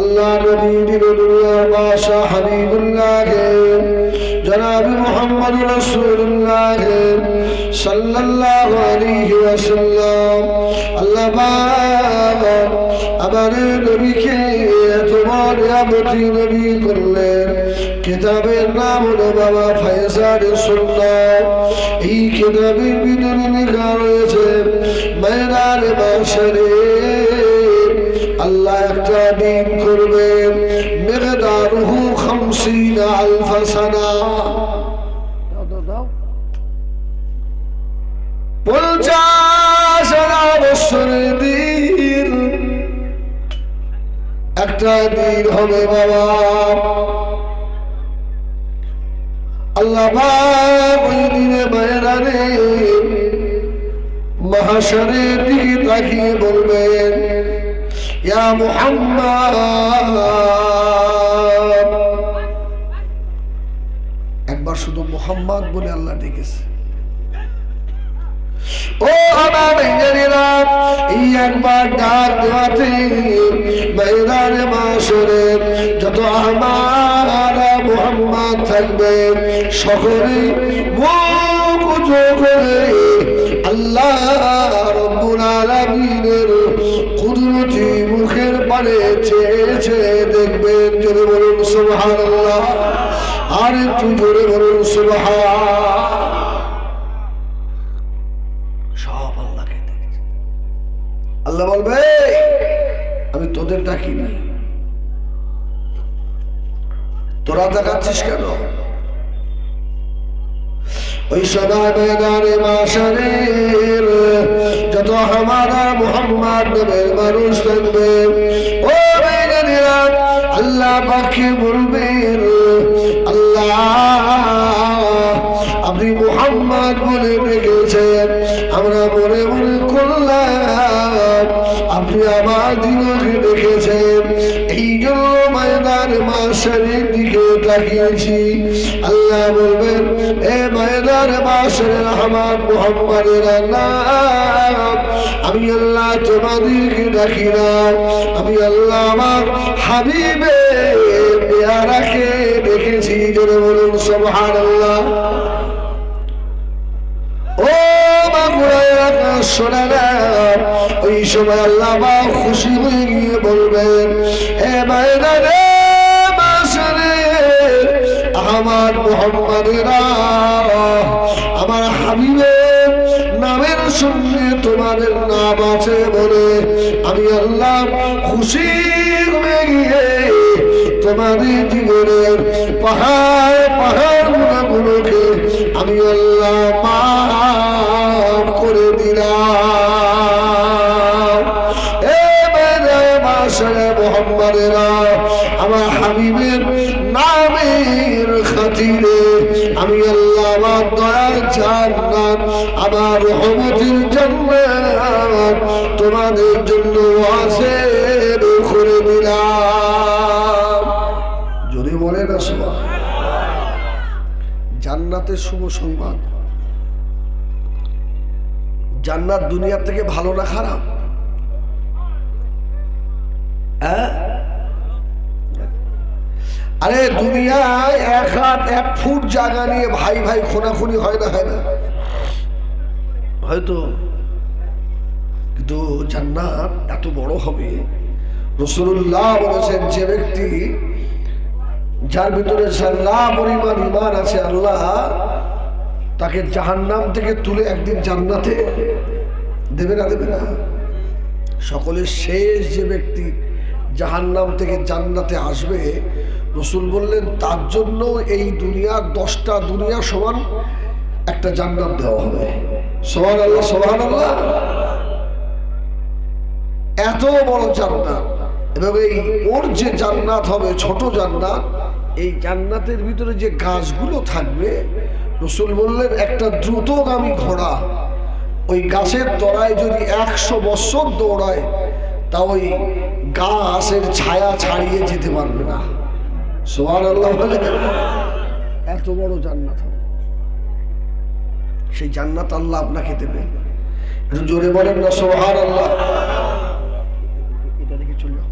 আল্লাহ নবী দিল দুনিয়ার বাদশা হাবিবুল্লাহ জনাব মোহাম্মদ রাসূলুল্লাহ সাল্লাল্লাহু আলাইহি ওয়াসাল্লাম। আল্লাহ পাক আমার নবীকে তোমার নিয়ামতি নবী করলেন। কিতাবের নাম হলো বাবা ফয়সাল সুন্নাহ। এই কিতাবের ভিতরে লেখা রয়েছে ময়দানে বাসরে আল্লাহ একটা দিন করবে। মেঘদারুহু খামসিনা সানা দিন একটা দিন হবে বাবা। আল্লাহ ওই দিনে বাইরানে মহাশরের দিকে তাকিয়ে বলবেন ইয়া মুহাম্মদ একবার শুধু মোহাম্মদ বলে আল্লাহ ডেকেছে। ও আমার ইঞ্জিনিয়ারা, এই একবার ডাক দেওয়াতে ময়দানে মাসরে যত আমার মোহাম্মদ থাকবে সকলে মুখ মুখের পানে চেয়েছে দেখবেন জোরে বলুন সুবহানাল্লাহ আর একটু আল্লাহ বলবে আমি তোদের ডাকি না তোরা দেখাচ্ছিস কেন ওই সময় ময়দানে মাসারের যত হামারা মোহাম্মদ নবের মানুষ থাকবে। ও ময়দানেরা আল্লাহ পাখি বলবেন, আল্লাহ আপনি মোহাম্মদ বলে ডেকেছেন, আমরা মনে মনে করলাম, আপনি আমার দিনকে দেখেছেন। আল্লাহ আমি আল্লাহ তোমাদেরকে না। আমি আল্লাহ আমার হাবিবে পেয়ারাকে দেখেছি, জোরে বলুন, সুবহানাল্লাহ। ও বাবুরা শোনা না ওই সময় আল্লাহ খুশি হয়ে গিয়ে বলবেন, এ মায়না আমার মোহাম্মদেরা, আমার হাবিবের নামের সঙ্গে তোমাদের নাম আছে বলে আমি আল্লাহ খুশি হয়ে গিয়ে তোমাদের জীবনের পাহাড় পাহাড় গুলোকে আমি আল্লাহ জান্নাতের শুভ সংবাদ। জান্নাত দুনিয়ার থেকে ভালো না খারাপ? হ্যাঁ? আরে দুনিয়ায় এক হাত, এক ফুট জায়গা নিয়ে ভাই ভাই খোনাখুনি হয় না হয় না? হয়তো। কিন্তু জান্নাত এত বড় হবে। রসুল্লাহ বলেছেন, যে ব্যক্তি যার ভিতরে সাল্লাহ পরিমাণ ইমান আছে আল্লাহ, তাকে জাহান্নাম থেকে তুলে একদিন জান্নাতে দেবে না দেবে না। সকলের শেষ যে ব্যক্তি জাহান্নাম থেকে জান্নাতে আসবে, রসুল বললেন, তার জন্য এই দুনিয়ার দশটা দুনিয়া সমান একটা জান্নাত দেওয়া হবে। সোহান আল্লাহ সোহান আল্লাহ এত বড় জান্নাত। এই ওর যে জান্নাত হবে, ছোট জান্নাত এই জান্নাতের ভিতরে যে গাছগুলো থাকবে, রসুল বললেন, একটা দ্রুতগামী ঘোড়া। ওই গাছের তলায় যদি একশো বছর দৌড়ায়, তা ওই গাছের ছায়া ছাড়িয়ে যেতে পারবে না। সোহান আল্লাহ বলে, এত বড় জান্নাত সেই জান্নাত আল্লাহ আপনাকে একটু জোরে বলেন না সোহান আল্লাহ এটা দেখে চলে যাও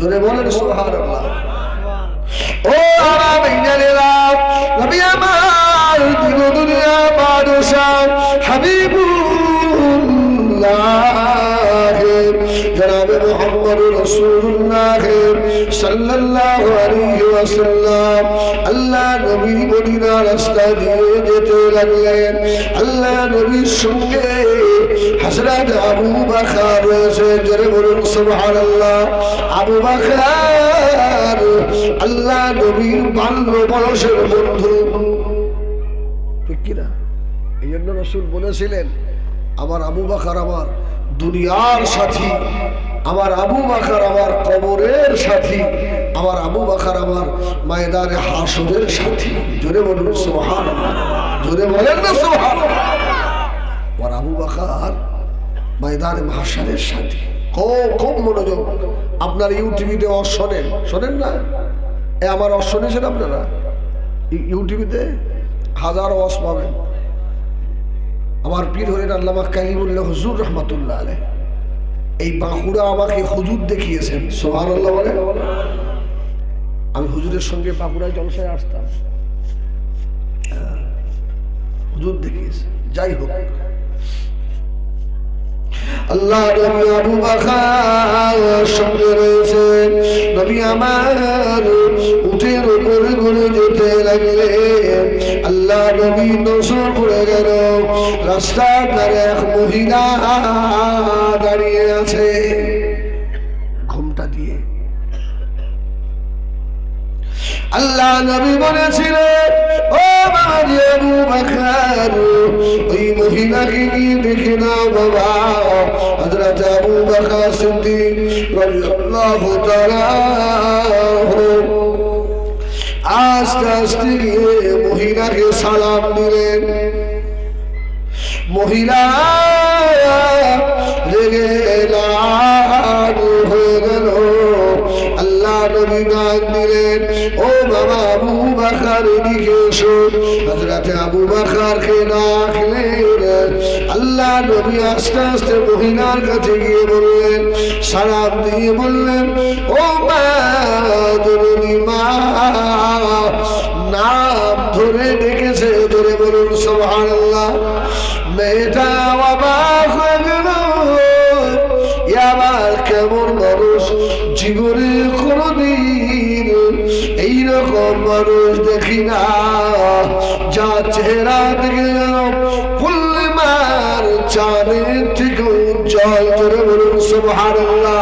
জোরে বলেন সোহার ও আমার নবী আমার জীবন দুনিয়া হাবিবুল্লাহ। মোহাম্মদ রাসূলুল্লাহ সাল্লাল্লাহু আলাইহি ওয়াসাল্লাম, আল্লাহ নবী মদিনা রাস্তা দিয়ে যেতে লাগলেন। আল্লাহ নবীর সঙ্গে হযরত আবু বকর রয়েছে, জোরে বলুন সুবহানাল্লাহ। আবু বকর, আল্লাহ নবীর বাল্য বয়সের বন্ধু। ঠিক কিনা? এই জন্য রসুল বলেছিলেন, আমার আবু বাকার আমার দুনিয়ার সাথী। আমার আবু বাকার আমার কবরের সাথী, আমার আবু বাকার আমার ময়দানে হাসুদের সাথী। জোরে বলুন সোহান জোরে বলেন না সোহান আমার আবু বাকার ময়দানে মাহাসারের সাথী। খুব মনোযোগ। আপনার ইউটিভিতে অ শোনেন না? এ আমার অস শুনেছেন আপনারা? ইউটিভিতে হাজার অস পাবেন। আমার পীর হলেন আল্লামা কালিমুল্লাহ হুজুর রহমাতুল্লাহ আলহ এই বাঁকুড়া আমাকে হুজুর দেখিয়েছেন সোহান আল্লাহ বলে আমি হুজুরের সঙ্গে বাঁকুড়ায় জলসায় আসতাম। হুজুর দেখিয়েছে। যাই হোক। আল্লাহ নবী আবু বাকার সঙ্গে নবী আমার উঠের উপরে ঘুরে যেতে লাগলে আল্লাহ নবী নজর পড়ে গেল। রাস্তার ধারে এক মহিলা আল্লাহ নবী বলেছিলেন, ও বাবাজি আবু বকর, ওই মহিলাকে গিয়ে দেখে নাও বাবা। হযরত আবু বকর সিদ্দিক রাদিয়াল্লাহু তাআলা আস্তে আস্তে গিয়ে মহিলাকে সালাম দিলেন। মহিলা আল্লাহ নবী আস্তে আস্তে মহিলার কাছে গিয়ে বললেন সালাম দিয়ে বললেন ও মা মা নাম ধরে ডেকেছে, ধরে বলুন, সুবহানাল্লাহ মেয়েটা অবাক হয়ে গেল আবার কেমন মানুষ জীবনে কোনদিন এইরকম মানুষ দেখি না। চেহারা উজ্জ্বল করে বলুন সুবহানাল্লাহ।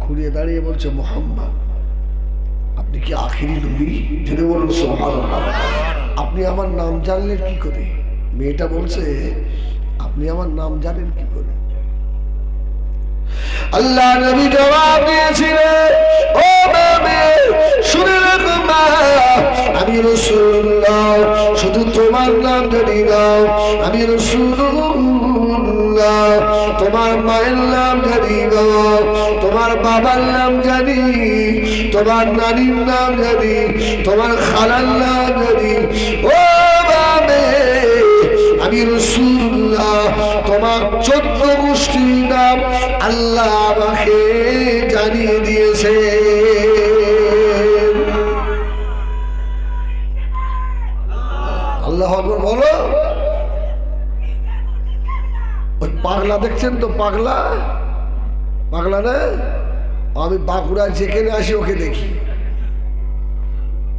ঘুরিয়ে দাঁড়িয়ে বলছে, মোহাম্মদ, আপনি কি আখিরি নবী? যদি বলুন সুবহানাল্লাহ। আপনি আমার নাম জানলেন কি করে? মেয়েটা বলছে, আপনি আমার নাম জানেন কি করে? আল্লাহ নবী জবাব দিয়েছিলেন, ও বাবে শুনে রাখো মা, আমি রসুল্লাহ, শুধু তোমার নাম জানি না আমি রসুল্লাহ, তোমার মায়ের নাম জানি না তোমার বাবার নাম জানি তোমার নানির নাম জানি তোমার খালার নাম জানি ও আমি রসুল্লাহ তোমার চোদ্দ গোষ্ঠীর নাম আল্লাহ আমাকে জানিয়ে দিয়েছে আল্লাহ বলো। ওই পাগলা দেখছেন তো পাগলা? পাগলা না? আমি বাঁকুড়ায় যেখানে আসি ওকে দেখি।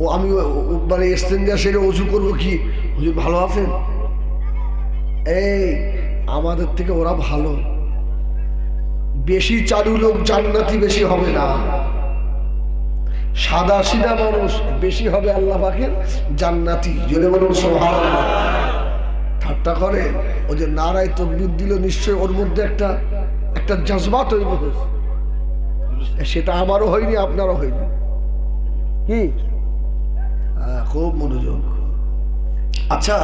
ও আমি মানে এক্সচেঞ্জার সেরে উঁচু করব কি? ভালো আছেন? এই, আমাদের থেকে ওরা ভালো। বেশি চালু লোক জান্নাতি বেশি হবে না। সাদা সিধা মানুষ বেশি হবে আল্লাহ পাকের জান্নাতি। জোরে বলুন ঠাট্টা করে ও যে নারায় তকবির দিল নিশ্চয় ওর মধ্যে একটা একটা জজবা তৈরি হয়েছে। সেটা আমারও হয়নি, আপনারও হয়নি। কি খুব মনোযোগ। আচ্ছা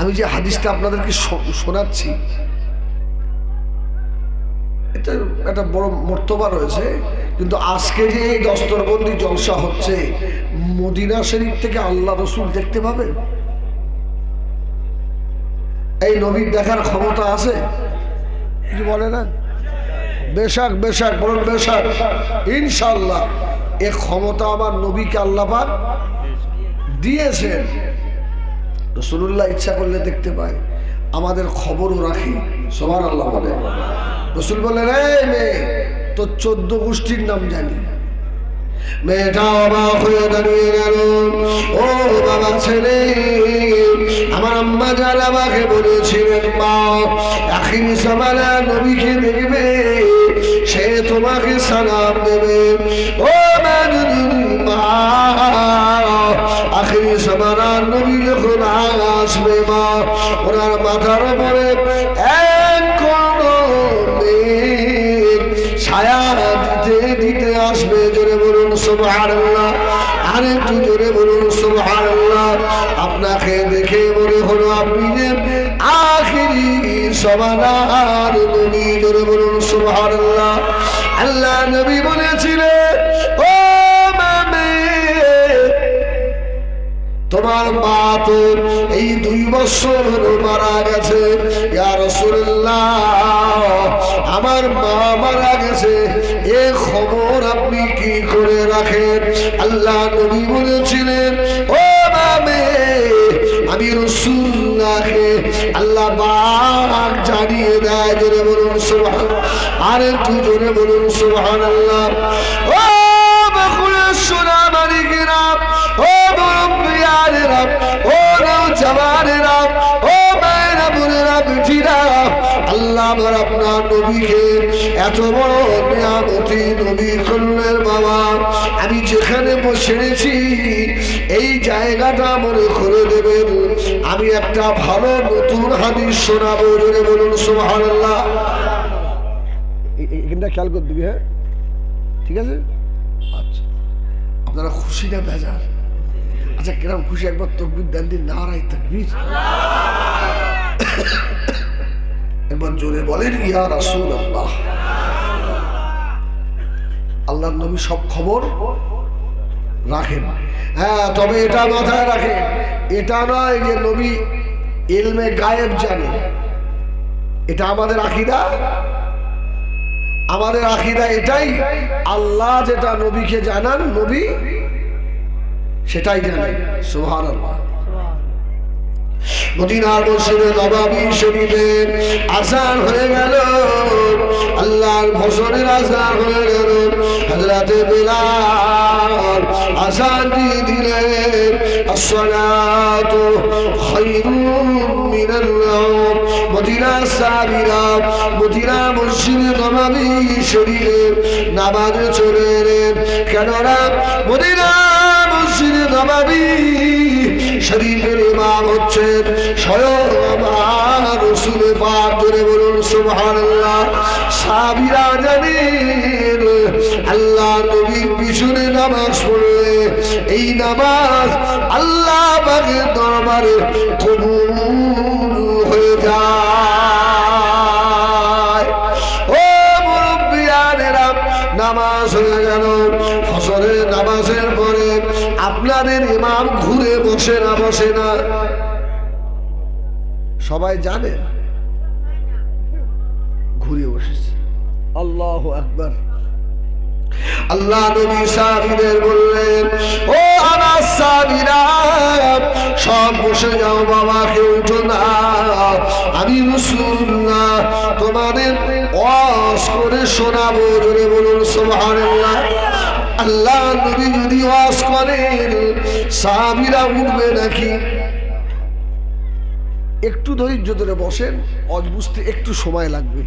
আমি যে হাদিসটা আপনাদেরকে শোনাচ্ছি, এটা একটা বড় মর্তবা রয়েছে, কিন্তু আজকে যে এই দস্তরবন্দি জলসা হচ্ছে, মদিনা শরীফ থেকে আল্লাহ রসুল দেখতে পাবেন? এই নবীর দেখার ক্ষমতা আছে? কিছু বলে না? বেশাক বেশাক, বলুন বেশাক। ইনশাল্লাহ এ ক্ষমতা আমার নবীকে আল্লাপাক দিয়েছেন। রসুল্লাহ ইচ্ছা করলে দেখতে পায়। আমাদের খবরও রাখি সবার আল্লাহ বলে। রসুল বলে, রে মেয়ে, তোর চোদ্দ গোষ্ঠীর নাম জানি। মেয়েটা আমার আম্মা আমাকে বলেছিলেন নবীকে সে তোমাকে সালাম দেবে। ও মা মা নবী যখন আসবে মা। ওনার মাথার উপরে এক ছায়া দিতে দিতে আসবে। জোরে বলুন, সুবহানাল্লাহ। আর একটু জোরে বলুন, সুবহানাল্লাহ। আপনাকে দেখে মনে হলো আপনি যে আখিরি সমানার নবী। জোরে বলুন, সুবহানাল্লাহ। আল্লাহ নবী বলেছিলেন তোমার মা তো এই দুই বছর হলো মারা গেছে। আমার মা মারা গেছে। এ খবর আপনি কি করে রাখেন? আল্লাহ নবী বলেছিলেন, ও মামে আমি রসুল্লাহকে আল্লাহ জানিয়ে দেয়, জোরে বলুন সুবহান আর একটু জোরে বলুন সুবহানাল্লাহ। ও আল্লাহ আমার আপনার নবীকে এত বড় নিয়ামতি নবী করলেন বাবা। আমি যেখানে বসে রেছি এই জায়গাটা মনে করে দেবেন, আমি একটা ভালো নতুন হাদিস শোনাবো, জোরে বলুন, সুবহানাল্লাহ। এখানটা খেয়াল করে দিবি হ্যাঁ? ঠিক আছে? আচ্ছা। আপনারা খুশি না বেজার আচ্ছা কিরম খুশি? একবার তকবির দেন দিন না রাই তকবির। একবার জোরে বলেন, ইয়া রাসূল আল্লাহ আল্লাহর নবী সব খবর রাখেন। হ্যাঁ তবে এটা মাথায় রাখেন, এটা নয় যে নবী এলমে গায়েব জানে। এটা আমাদের আকিদা। আমাদের আকিদা এটাই, আল্লাহ যেটা নবীকে জানান, নবী সেটাই জানেন সুহান আল্লাহ মদিনার মসজিদে নবাবী শরীফের আসান হয়ে গেল। আল্লাহর ফসলের আসান হয়ে গেল। হজরতে বেলাল আসান দিয়ে দিলেন। আসসালাতু খায়রুম মিনাল সাবিরা চলে কেননা মদিনা মসজিদে নবাবী শরীফের ইমাম হচ্ছেন স্বয়ং আমার রসুলে পাক। ধরে বলুন, সুবহানাল্লাহ। সাবিরা জানেন, আল্লাহ নবীর পিছনে নামাজ পড়লে এই নামাজ আল্লাহ পাকের দরবারে কবুল হয়ে যায়। ও মুরব্বিয়ানেরা নামাজ হয়ে গেল। ফসলের নামাজের পরে আপনাদের ইমাম ঘুরে বসে না বসে না। সবাই জানে ঘুরে বসেছে। আল্লাহ একবার আল্লাহ নবী সাহাবীদের বললেন, ও আমার সাহাবীরা, সব বসে যাও, বাবা, কেউ উঠো না। আমি রাসূলুল্লাহ তোমাদের ওয়াজ করে শোনাবো, জোরে বলুন, সুবহানাল্লাহ। আল্লাহ নবী যদি ওয়াজ করেন, সাহাবীরা উঠবে নাকি? একটু ধৈর্য ধরে বসেন অজ বুঝতে একটু সময় লাগবে।